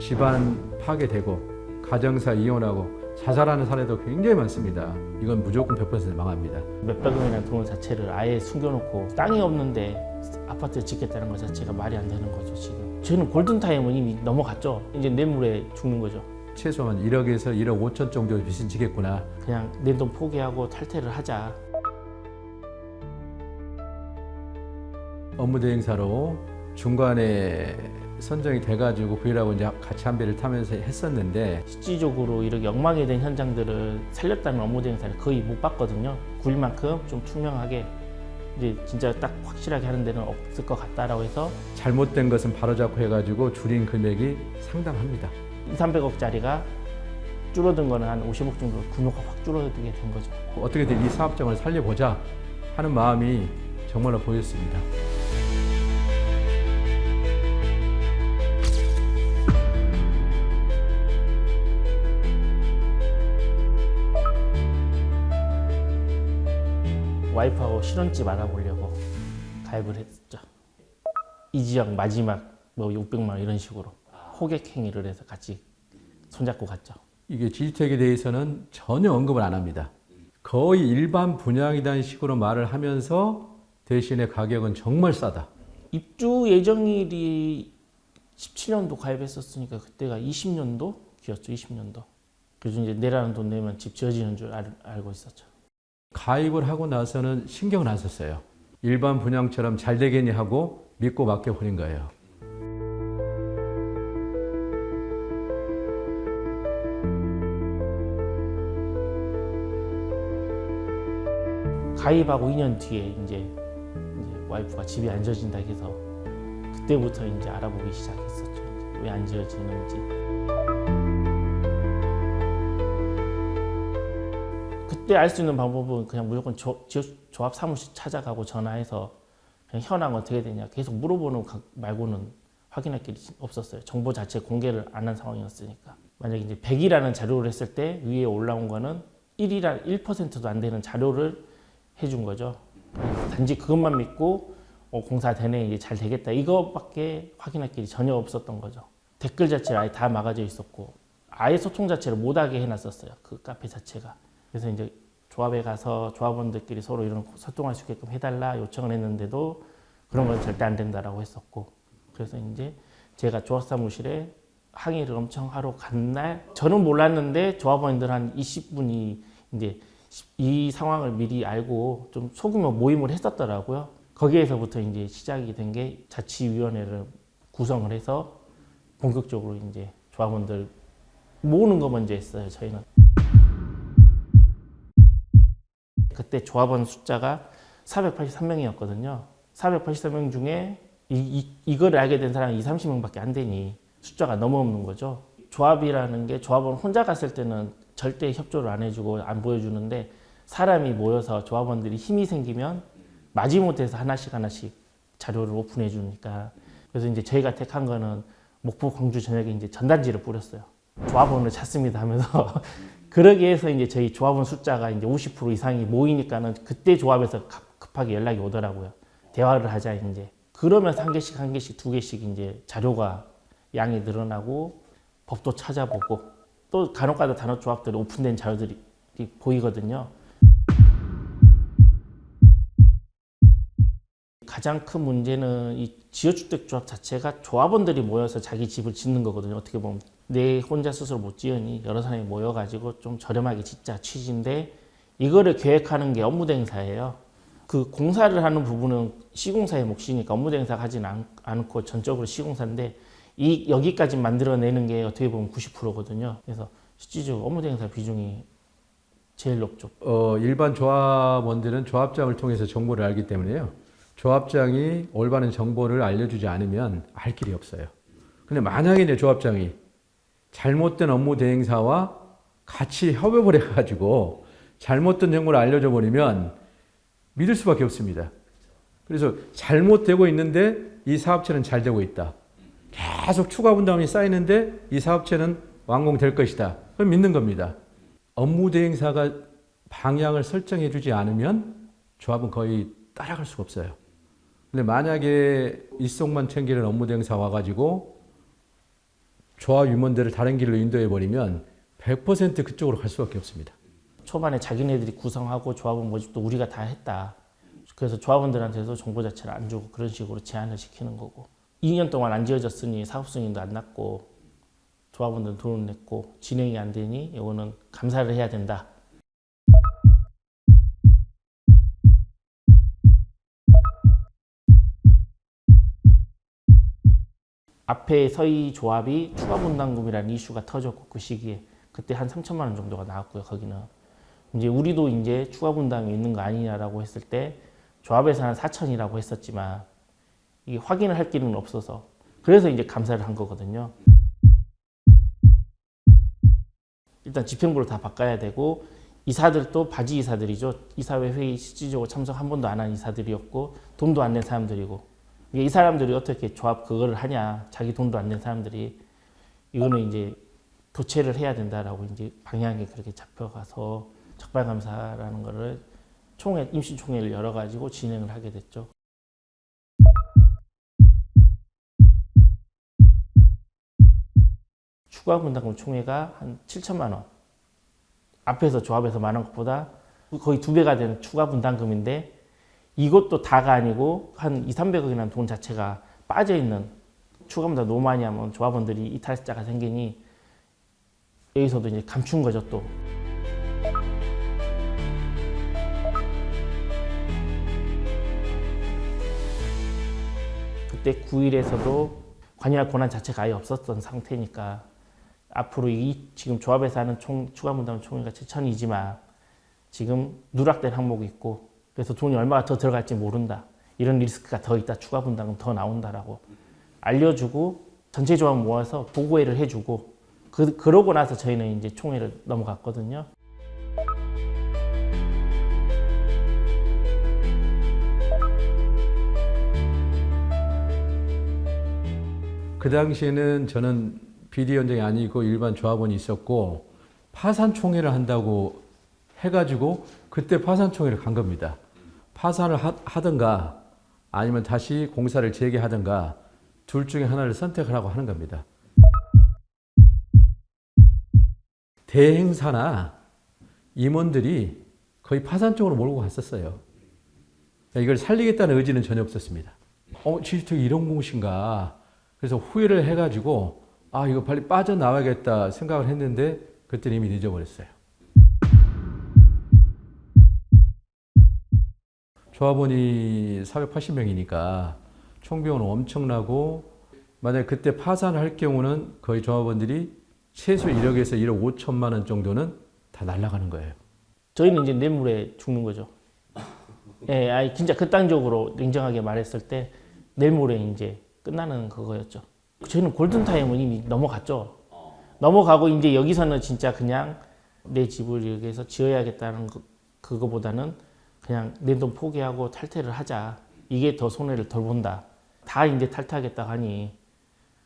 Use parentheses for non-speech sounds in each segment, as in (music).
집안 파괴되고 가정사 이혼하고 자살하는 사례도 굉장히 많습니다. 이건 무조건 100% 망합니다. 몇백억이라는 돈 자체를 아예 숨겨놓고 땅이 없는데 아파트를 짓겠다는 것 자체가 말이 안 되는 거죠 지금 저희는 골든타임은 이미 넘어갔죠 이제 뇌물에 죽는 거죠 최소한 1억에서 1억 5천 정도 빚은 지겠구나. 그냥 내 돈 포기하고 탈퇴를 하자 업무 대행사로 중간에 선정이 돼가지고 부일하고 이제 같이 한 배를 타면서 했었는데 실질적으로 이렇게 엉망이 된 현장들을 살렸다는 업무 대행사를 거의 못 봤거든요 9일만큼 좀 투명하게 이제 진짜 딱 확실하게 하는 데는 없을 것 같다라고 해서 잘못된 것은 바로잡고 해가지고 줄인 금액이 상당합니다. 2, 300억짜리가 줄어든 거는 한 50억 정도 규모가 확 줄어들게 된 거죠 어떻게든 이 사업장을 살려보자 하는 마음이 정말로 보였습니다. 와이프하고 신혼집 알아보려고 가입을 했죠. 이 지역 마지막 뭐 600만 원 이런 식으로 호객 행위를 해서 같이 손잡고 갔죠. 이게 지주택에 대해서는 전혀 언급을 안 합니다. 거의 일반 분양이라는 식으로 말을 하면서 대신에 가격은 정말 싸다. 입주 예정일이 17년도 가입했었으니까 그때가 20년도 기였죠. 20년도. 그래서 이제 내라는 돈 내면 집 지어지는 줄 알, 알고 있었죠. 가입을 하고 나서는 신경을 안 썼어요. 일반 분양처럼 잘 되겠니 하고 믿고 맡겨버린 거예요. 가입하고 2년 뒤에 이제, 이제 와이프가 집이 안 지어진다 해서 그때부터 이제 알아보기 시작했었죠. 왜 안 지어지는지. 그때 알 수 있는 방법은 그냥 무조건 조, 조합 사무실 찾아가고 전화해서 그냥 현황 어떻게 되냐 계속 물어보는 가- 말고는 확인할 길이 없었어요. 정보 자체 공개를 안 한 상황이었으니까. 만약에 이제 100이라는 자료를 했을 때 위에 올라온 거는 1이라 1%도 안 되는 자료를 해준 거죠. 단지 그것만 믿고 어, 공사 되네 이제 잘 되겠다 이거밖에 확인할 길이 전혀 없었던 거죠. 댓글 자체를 아예 다 막아져 있었고 아예 소통 자체를 못하게 해놨었어요. 그 카페 자체가. 그래서 이제 조합에 가서 조합원들끼리 서로 이런 소통할 수 있게끔 해달라 요청을 했는데도 그런 건 절대 안 된다라고 했었고 그래서 이제 제가 조합 사무실에 항의를 엄청 하러 간 날 저는 몰랐는데 조합원들 한 20분이 이제 이 상황을 미리 알고 좀 소규모 모임을 했었더라고요. 거기에서부터 이제 시작이 된 게 자치위원회를 구성을 해서 본격적으로 이제 조합원들 모으는 거 먼저 했어요. 저희는 그때 조합원 숫자가 483명이었거든요. 483명 중에 이, 이, 이걸 알게 된 사람이 2, 30명밖에 안 되니 숫자가 너무 없는 거죠. 조합이라는 게 조합원 혼자 갔을 때는 절대 협조를 안 해주고 안 보여주는데 사람이 모여서 조합원들이 힘이 생기면 마지못해서 하나씩 하나씩 자료를 오픈해 주니까 그래서 이제 저희가 택한 거는 목포 광주 전역에 이제 전단지를 뿌렸어요. 조합원을 찾습니다 하면서 (laughs) 그러기 위해서 이제 저희 조합원 숫자가 이제 50% 이상이 모이니까는 그때 조합에서 급- 급하게 연락이 오더라고요. 대화를 하자 이제 그러면서 한 개씩 한 개씩 두 개씩 이제 자료가 양이 늘어나고 법도 찾아보고 또 간혹가다 단어 조합들이 오픈된 자료들이 보이거든요. 가장 큰 문제는 이 지어주택 조합 자체가 조합원들이 모여서 자기 집을 짓는 거거든요. 어떻게 보면 내 혼자 스스로 못 지으니 여러 사람이 모여가지고 좀 저렴하게 짓자 취지인데 이거를 계획하는 게 업무대행사예요. 그 공사를 하는 부분은 시공사의 몫이니까 업무대행사가 하진 않, 않고 전적으로 시공사인데 이 여기까지 만들어내는 게 어떻게 보면 90%거든요. 그래서 실질적으로 업무대행사 비중이 제일 높죠. 어, 일반 조합원들은 조합장을 통해서 정보를 알기 때문에요. 조합장이 올바른 정보를 알려주지 않으면 알 길이 없어요. 근데 만약에 이제 조합장이 잘못된 업무 대행사와 같이 협업을 해가지고 잘못된 정보를 알려줘 버리면 믿을 수밖에 없습니다. 그래서 잘못되고 있는데 이 사업체는 잘 되고 있다. 계속 추가 분담이 쌓이는데 이 사업체는 완공될 것이다. 그럼 믿는 겁니다. 업무 대행사가 방향을 설정해 주지 않으면 조합은 거의 따라갈 수가 없어요. 근데 만약에 일속만 챙기는 업무 대행사 와가지고 조합 임원들을 다른 길로 인도해 버리면 100% 그쪽으로 갈 수밖에 없습니다. 초반에 자기네들이 구성하고 조합원 모집도 우리가 다 했다. 그래서 조합원들한테도 정보 자체를 안 주고 그런 식으로 제한을 시키는 거고 2년 동안 안 지어졌으니 사업 승인도 안 났고 조합원들 돈을 냈고 진행이 안 되니 이거는 감사를 해야 된다. 앞에 서희 조합이 추가 분담금이라는 이슈가 터졌고 그 시기에 그때 한 3천만 원 정도가 나왔고요 거기는 이제 우리도 이제 추가 분담이 있는 거 아니냐라고 했을 때 조합에서는 4천이라고 했었지만 이게 확인을 할 길은 없어서 그래서 이제 감사를 한 거거든요. 일단 집행부를 다 바꿔야 되고 이사들도 바지 이사들이죠. 이사회 회의 실질적으로 참석 한 번도 안 한 이사들이었고 돈도 안 낸 사람들이고 이 사람들이 어떻게 조합 그거를 하냐 자기 돈도 안 낸 사람들이 이거는 이제 도체를 해야 된다라고 이제 방향이 그렇게 잡혀가서 적발감사라는 거를 총회 임시 총회를 열어 가지고 진행을 하게 됐죠. 추가 분담금 총회가 한 7천만 원. 앞에서 조합에서 말한 것보다 거의 두 배가 되는 추가 분담금인데 이것도 다가 아니고 한 2, 300억이라는 돈 자체가 빠져 있는 추가 분담 너무 많이 하면 조합원들이 이탈자가 생기니 여기서도 이제 감춘 거죠 또. 그때 9일에서도 관여할 권한 자체가 아예 없었던 상태니까 앞으로 이 지금 조합에서 하는 총 추가 분담 총회가 7천이지만 지금 누락된 항목이 있고 그래서 돈이 얼마가 더 들어갈지 모른다 이런 리스크가 더 있다 추가 분담금 더 나온다라고 알려주고 전체 조합 모아서 보고회를 해주고 그 그러고 나서 저희는 이제 총회를 넘어갔거든요. 그 당시에는 저는 비대위원장이 아니고 일반 조합원이 있었고 파산 총회를 한다고 해가지고 그때 파산 총회를 간 겁니다. 파산을 하, 하든가 아니면 다시 공사를 재개하든가 둘 중에 하나를 선택을 하고 하는 겁니다. 대행사나 임원들이 거의 파산 쪽으로 몰고 갔었어요. 이걸 살리겠다는 의지는 전혀 없었습니다. 어, 지주택이 이런 곳인가. 그래서 후회를 해가지고 아 이거 빨리 빠져나와야겠다 생각을 했는데 그때 이미 늦어버렸어요. 조합원이 480명이니까 총비용은 엄청나고 만약 그때 파산할 경우는 거의 조합원들이 최소 1억에서 1억 5천만 원 정도는 다 날아가는 거예요. 저희는 이제 뇌물에 죽는 거죠. 예, 아니 진짜 극단적으로 냉정하게 말했을 때 뇌물에 이제 끝나는 그거였죠. 저희는 골든 타임은 이미 넘어갔죠. 넘어가고 이제 여기서는 진짜 그냥 내 집을 여기서 지어야겠다는 그, 그거보다는 그냥 내돈 포기하고 탈퇴를 하자. 이게 더 손해를 덜 본다. 다 이제 탈퇴하겠다 하니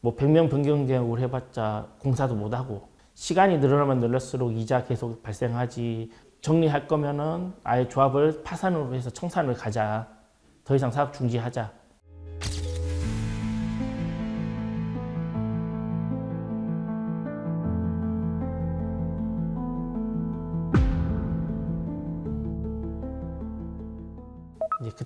뭐 100명 변경 계약을 해봤자 공사도 못 하고 시간이 늘어나면 늘릴수록 이자 계속 발생하지. 정리할 거면은 아예 조합을 파산으로 해서 청산을 가자. 더 이상 사업 중지하자.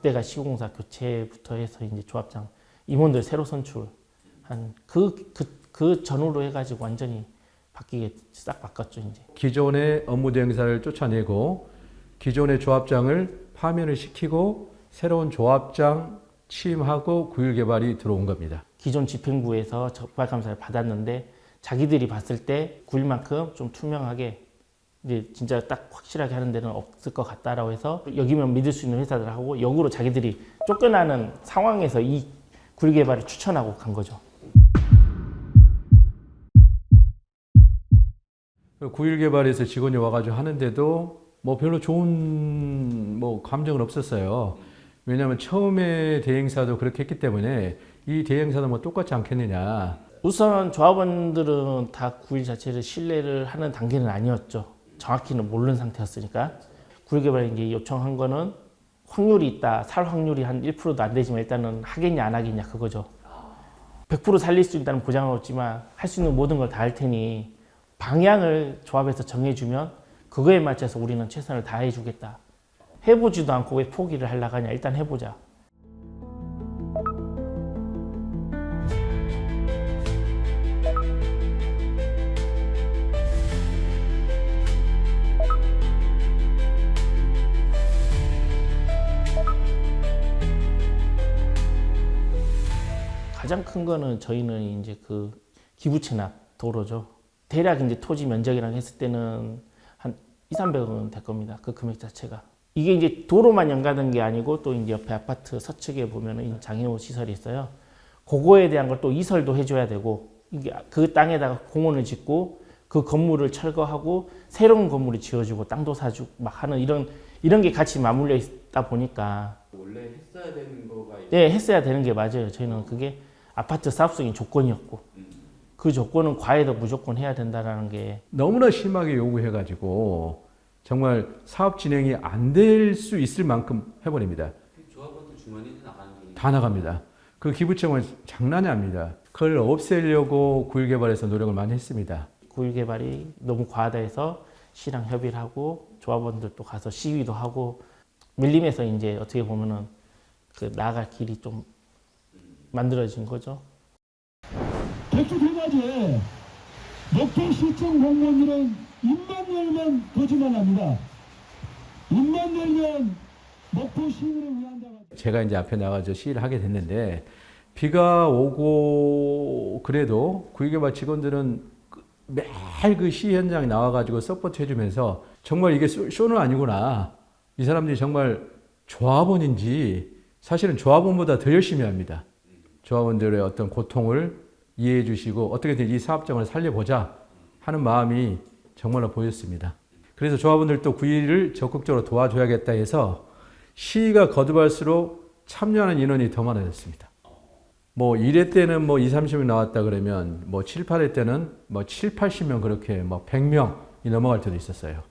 그때가 시공사 교체부터 해서 이제 조합장 임원들 새로 선출 한 그 그 그 전후로 해가지고 완전히 바뀌게 싹 바꿨죠 이제. 기존의 업무 대행사를 쫓아내고 기존의 조합장을 파면을 시키고 새로운 조합장 취임하고 구일 개발이 들어온 겁니다. 기존 집행부에서 적발 감사를 받았는데 자기들이 봤을 때 9일만큼 좀 투명하게 이제 진짜 딱 확실하게 하는 데는 없을 것 같다라고 해서 여기면 믿을 수 있는 회사들하고 역으로 자기들이 쫓겨나는 상황에서 이 9일 개발을 추천하고 간 거죠. 구일 개발에서 직원이 와가지고 하는데도 뭐 별로 좋은 뭐 감정은 없었어요. 왜냐하면 처음에 대행사도 그렇게 했기 때문에 이 대행사도 뭐 똑같지 않겠느냐. 우선 조합원들은 다 9일 자체를 신뢰를 하는 단계는 아니었죠. 정확히는 모르는 상태였으니까. 9일 개발 이제 요청한 거는 확률이 있다. 살 확률이 한 1%도 안 되지만 일단은 하겠냐 안 하겠냐 그거죠. 100% 살릴 수 있다는 보장은 없지만 할 수 있는 모든 걸 다 할 테니 방향을 조합해서 정해주면 그거에 맞춰서 우리는 최선을 다해주겠다. 해보지도 않고 왜 포기를 하려고 하냐. 일단 해보자. 가장 큰 거는 저희는 이제 그 기부 체납 도로죠. 대략 이제 토지 면적이랑 했을 때는 한 2, 300억은 될 겁니다. 그 금액 자체가. 이게 이제 도로만 연관된 게 아니고 또 이제 옆에 아파트 서측에 보면은 장애우 시설이 있어요. 그거에 대한 걸 또 이설도 해줘야 되고 이게 그 땅에다가 공원을 짓고 그 건물을 철거하고 새로운 건물을 지어주고 땅도 사주고 막 하는 이런 이런 게 같이 맞물려 있다 보니까 원래 했어야 되는 거가 네, 했어야 되는 게 맞아요. 저희는 그게 아파트 사업적인 조건이었고 그 조건은 과외도 무조건 해야 된다라는 게 너무나 심하게 요구해가지고 정말 사업 진행이 안 될 수 있을 만큼 해버립니다. 조합원들 주머니에 나가는 게 다 나갑니다. 그 기부청은 장난이 아닙니다. 그걸 없애려고 구일개발에서 노력을 많이 했습니다. 구일 개발이 너무 과하다 해서 시랑 협의를 하고 조합원들도 가서 시위도 하고 밀림에서 이제 어떻게 보면은 그 나아갈 길이 좀 만들어진 거죠. 백주 대낮에 목포시청 공무원들은 입만 열면 거짓말합니다. 입만 열면 목포 시민을 위한다고. 제가 이제 앞에 나가서 시위를 하게 됐는데 비가 오고 그래도 구일개발 직원들은 그- 매일 그 시위 현장에 나와가지고 서포트 해주면서 정말 이게 쇼- 쇼는 아니구나. 이 사람들이 정말 조합원인지 사실은 조합원보다 더 열심히 합니다. 조합원들의 어떤 고통을 이해해 주시고 어떻게든 이 사업장을 살려보자 하는 마음이 정말로 보였습니다. 그래서 조합원들도 구일을 적극적으로 도와줘야겠다 해서 시위가 거듭할수록 참여하는 인원이 더 많아졌습니다. 뭐 1회 때는 뭐 2, 30명 나왔다 그러면 뭐 7, 8회 때는 뭐 7, 80명 그렇게 뭐 100명이 넘어갈 때도 있었어요.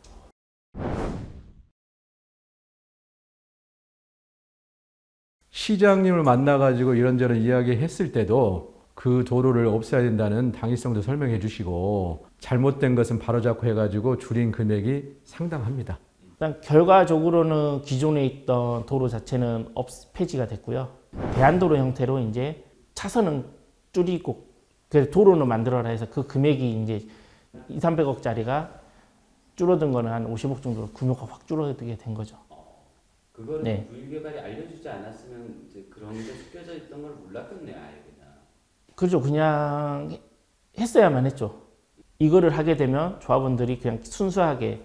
시장님을 만나가지고 이런저런 이야기 했을 때도 그 도로를 없애야 된다는 당위성도 설명해 주시고 잘못된 것은 바로잡고 해가지고 줄인 금액이 상당합니다. 일단 결과적으로는 기존에 있던 도로 자체는 없 폐지가 됐고요. 대안도로 형태로 이제 차선은 줄이고 그래서 도로는 만들어라 해서 그 금액이 이제 2, 300억짜리가 줄어든 거는 한 50억 정도로 규모가 확 줄어들게 된 거죠. 그거를 네. 구일개발이 알려주지 않았으면 이제 그런 게 숨겨져 있던 걸 몰랐겠네 아예 그냥. 그죠. 그냥 했어야만 했죠. 이거를 하게 되면 조합원들이 그냥 순수하게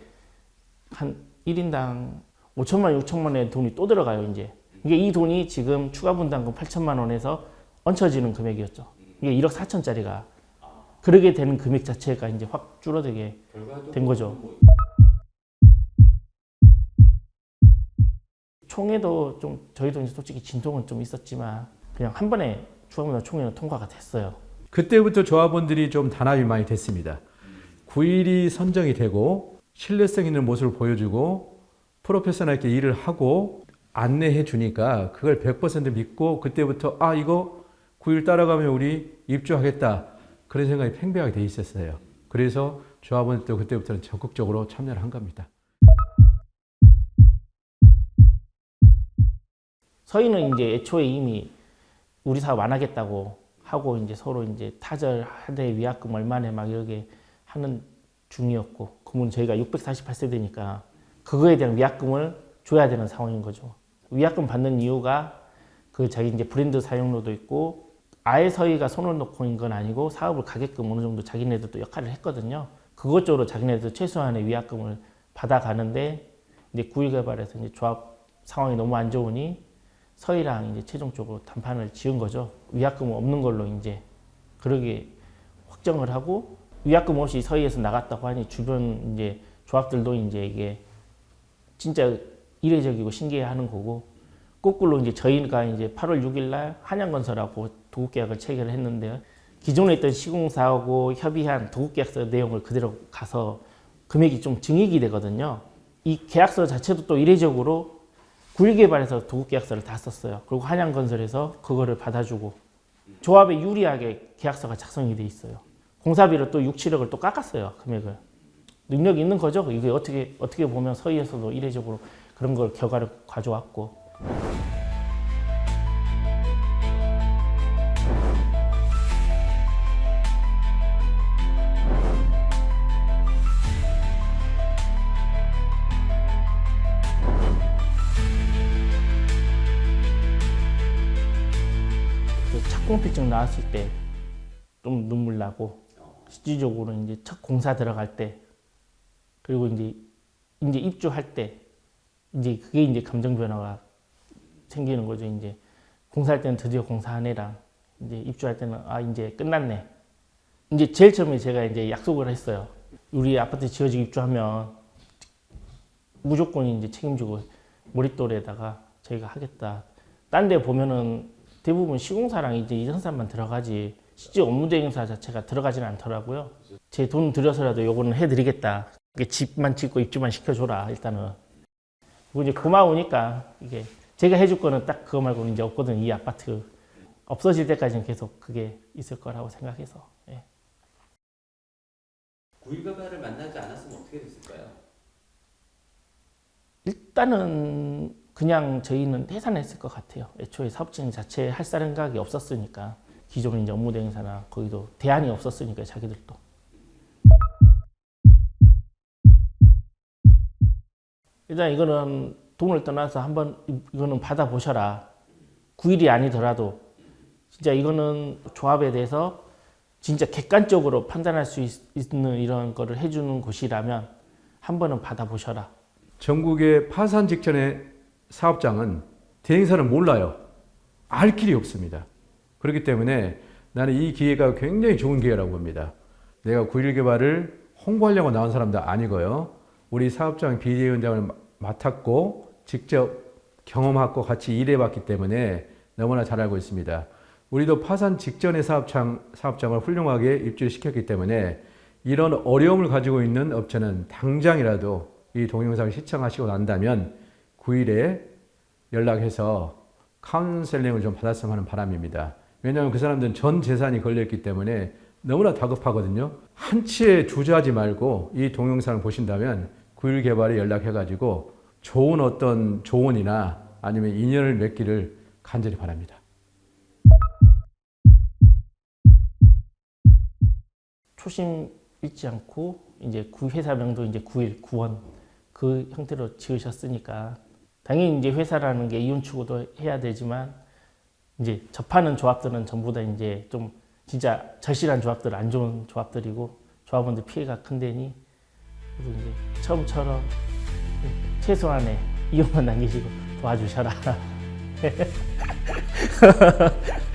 한 1인당 5천만 원, 6천만 원의 돈이 또 들어가요, 이제. 이게 이 돈이 지금 추가 분담금 8천만 원에서 얹혀지는 금액이었죠. 이게 1억 4천짜리가. 그러게 되는 금액 자체가 이제 확 줄어들게 된 거죠. 뭐 총회도 좀 저희도 이제 솔직히 진통은 좀 있었지만 그냥 한 번에 추가분담 총회는 통과가 됐어요. 그때부터 조합원들이 좀 단합이 많이 됐습니다. 9일이 선정이 되고 신뢰성 있는 모습을 보여주고 프로페셔널하게 일을 하고 안내해 주니까 그걸 100% 믿고 그때부터 아 이거 9일 따라가면 우리 입주하겠다 그런 생각이 팽배하게 돼 있었어요. 그래서 조합원들도 그때부터는 적극적으로 참여를 한 겁니다. 서희는 이제 애초에 이미 우리 사업 안 하겠다고 하고 이제 서로 이제 타절 하대 위약금 얼마네 막 이렇게 하는 중이었고 그러면 저희가 648세대니까 그거에 대한 위약금을 줘야 되는 상황인 거죠. 위약금 받는 이유가 그 자기 이제 브랜드 사용료도 있고 아예 서희가 손을 놓고인 건 아니고 사업을 가게끔 어느 정도 자기네들도 역할을 했거든요. 그것적으로 자기네들 최소한의 위약금을 받아가는데 이제 구일개발에서 이제 조합 상황이 너무 안 좋으니 서희랑 이제 최종적으로談판을 지은 거죠. 위약금 없는 걸로 이제 그러게 확정을 하고 위약금 없이 서희에서 나갔다고 하니 주변 이제 조합들도 이제 이게 진짜 이례적이고 신기해하는 거고 거꾸로 이제 저희가 이제 8월 6일 날 한양건설하고 도급계약을 체결을 했는데요. 기존에 있던 시공사하고 협의한 도급계약서 내용을 그대로 가서 금액이 좀 증액이 되거든요. 이 계약서 자체도 또 이례적으로 구일개발에서 도급계약서를 다 썼어요. 그리고 한양건설에서 그거를 받아주고 조합에 유리하게 계약서가 작성이 돼 있어요. 공사비를 또 6, 7억을 또 깎았어요. 금액을. 능력이 있는 거죠. 이게 어떻게 어떻게 보면 서희에서도 이례적으로 그런 걸 결과를 가져왔고 그 착공필증 나왔을 때 좀 눈물 나고 실질적으로 이제 첫 공사 들어갈 때 그리고 이제 이제 입주할 때 이제 그게 이제 감정 변화가 생기는 거죠. 이제 공사할 때는 드디어 공사한 애랑 이제 입주할 때는 아 이제 끝났네. 이제 제일 처음에 제가 이제 약속을 했어요. 우리 아파트 지어지고 입주하면 무조건 이제 책임지고 몰입돌에다가 저희가 하겠다. 딴 데 보면은 대부분 시공사랑 이제 이전사만 들어가지 실제 업무 대행사 자체가 들어가지는 않더라고요. 제 돈 들여서라도 요거는 해드리겠다. 이게 집만 짓고 입주만 시켜줘라 일단은. 그리고 이제 고마우니까 이게 제가 해줄 거는 딱 그거 말고는 이제 없거든 이 아파트 없어질 때까지는 계속 그게 있을 거라고 생각해서. 예. 구일가바를 만나지 않았으면 어떻게 됐을까요? 일단은 그냥 저희는 해산했을 것 같아요. 애초에 사업진 자체에 할 생각이 없었으니까 기존 이제 업무 대행사나 거기도 대안이 없었으니까 자기들도. 일단 이거는 돈을 떠나서 한번 이- 이거는 받아 보셔라. 9일이 아니더라도 진짜 이거는 조합에 대해서 진짜 객관적으로 판단할 수 있- 있는 이런 거를 해주는 곳이라면 한 번은 받아 보셔라. 전국의 파산 직전의 사업장은 대행사는 몰라요. 알 길이 없습니다. 그렇기 때문에 나는 이 기회가 굉장히 좋은 기회라고 봅니다. 내가 9.1 개발을 홍보하려고 나온 사람도 아니고요. 우리 사업장 비대위원장을 마- 맡았고 직접 경험하고 같이 일해봤기 때문에 너무나 잘 알고 있습니다. 우리도 파산 직전의 사업장, 사업장을 훌륭하게 입주시켰기 때문에 이런 어려움을 가지고 있는 업체는 당장이라도 이 동영상을 시청하시고 난다면 9일에 연락해서 카운셀링을 좀 받았으면 하는 바람입니다. 왜냐하면 그 사람들은 전 재산이 걸려있기 때문에 너무나 다급하거든요. 한치에 주저하지 말고 이 동영상을 보신다면 9일 개발에 연락해가지고 좋은 어떤 조언이나 아니면 인연을 맺기를 간절히 바랍니다. 초심 잃지 않고 이제 구 회사명도 이제 9일 구원 그 형태로 지으셨으니까 당연히 이제 회사라는 게 이윤 추구도 해야 되지만 이제 접하는 조합들은 전부 다 이제 좀 진짜 절실한 조합들 안 좋은 조합들이고 조합원들 피해가 큰 데니 그래도 이제 처음처럼 최소한의 이윤만 남기시고 도와주셔라. (laughs)